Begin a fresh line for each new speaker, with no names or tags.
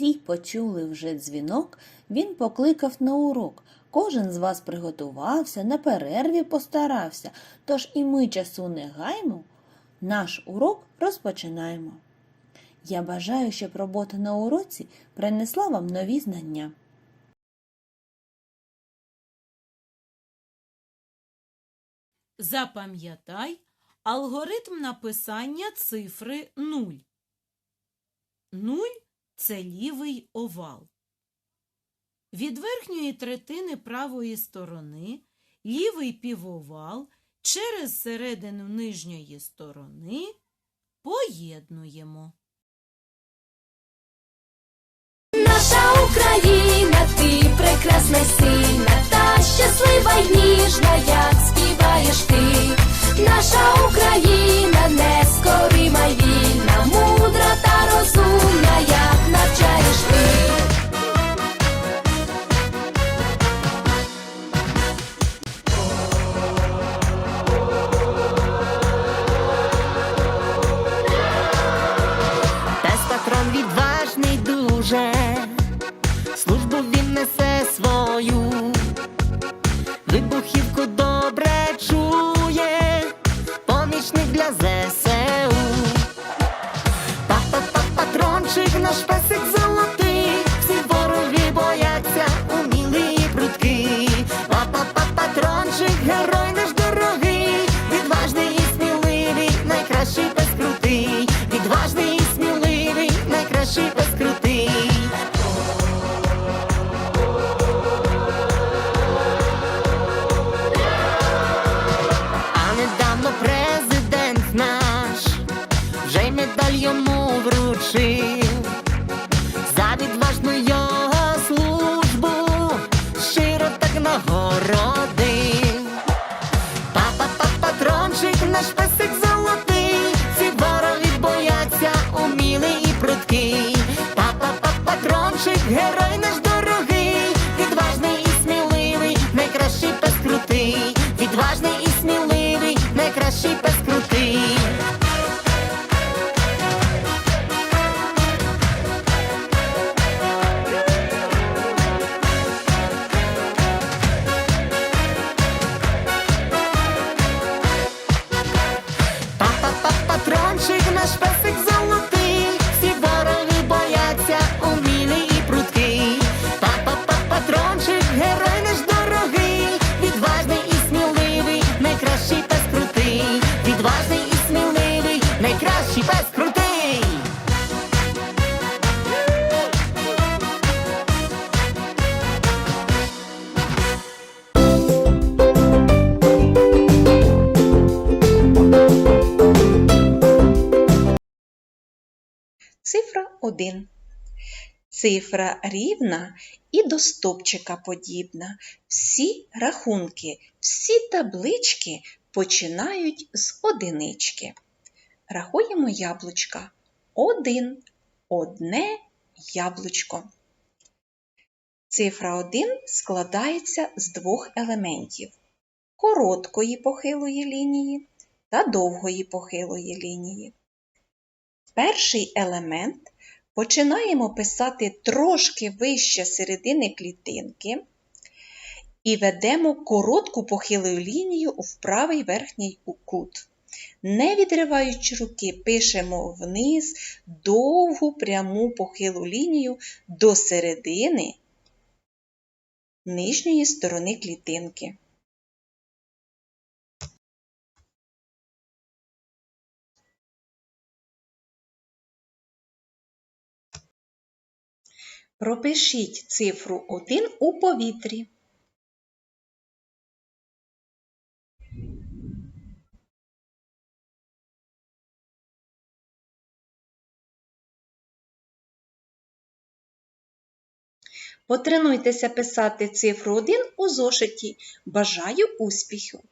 Всі почули вже дзвінок, він покликав на урок. Кожен з вас приготувався, на перерві постарався, тож і ми часу не гаймо, наш урок розпочинаємо. Я бажаю, щоб робота на уроці принесла вам нові знання.
Запам'ятай алгоритм написання цифри 0. 0 – це лівий овал. Від верхньої третини правої сторони лівий півовал через середину нижньої сторони поєднуємо.
Наша Україна, ти прекрасна сильна, та щаслива й ніжна, як
дуже, службу він несе свою, вибухівку добре чує, помічник для ЗСУ. Папа патрончик, наш песик йому вручив за відважну його службу, щиро так нагородив. Папа патрончик, наш песик золотий, ці вороги бояться, умілий і прудкий. Папа патрончик, герой
1. Цифра рівна і до стопчика подібна. Всі рахунки, всі таблички починають з одинички. Рахуємо яблучка. Один, одне яблучко. Цифра 1 складається з двох елементів короткої похилої лінії та довгої похилої лінії. Перший елемент починаємо писати трошки вище середини клітинки і ведемо коротку похилу лінію в правий верхній кут. Не відриваючи руки, пишемо вниз довгу пряму похилу лінію до середини нижньої сторони клітинки. Пропишіть цифру 1 у повітрі. Потренуйтеся писати цифру 1 у зошиті. Бажаю успіху!